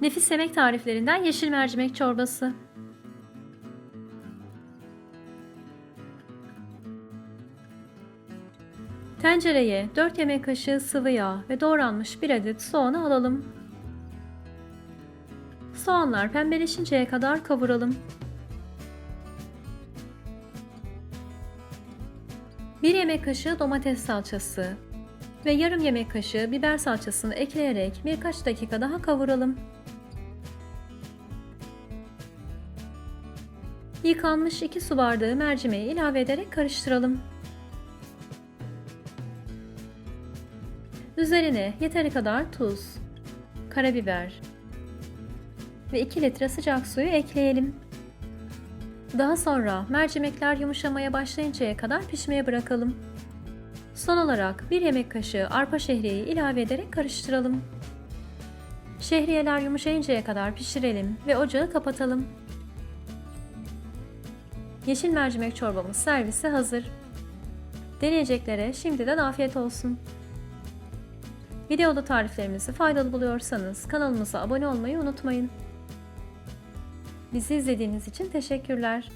Nefis yemek tariflerinden yeşil mercimek çorbası. Tencereye 4 yemek kaşığı sıvı yağ ve doğranmış 1 adet soğanı alalım. Soğanlar pembeleşinceye kadar kavuralım. 1 yemek kaşığı domates salçası ve yarım yemek kaşığı biber salçasını ekleyerek birkaç dakika daha kavuralım. Yıkanmış 2 su bardağı mercimeği ilave ederek karıştıralım. Üzerine yeteri kadar tuz, karabiber ve 2 litre sıcak suyu ekleyelim. Daha sonra mercimekler yumuşamaya başlayıncaya kadar pişmeye bırakalım. Son olarak 1 yemek kaşığı arpa şehriyeyi ilave ederek karıştıralım. Şehriyeler yumuşayıncaya kadar pişirelim ve ocağı kapatalım. Yeşil mercimek çorbamız servise hazır. Deneyeceklere şimdiden afiyet olsun. Videoda tariflerimizi faydalı buluyorsanız kanalımıza abone olmayı unutmayın. Bizi izlediğiniz için teşekkürler.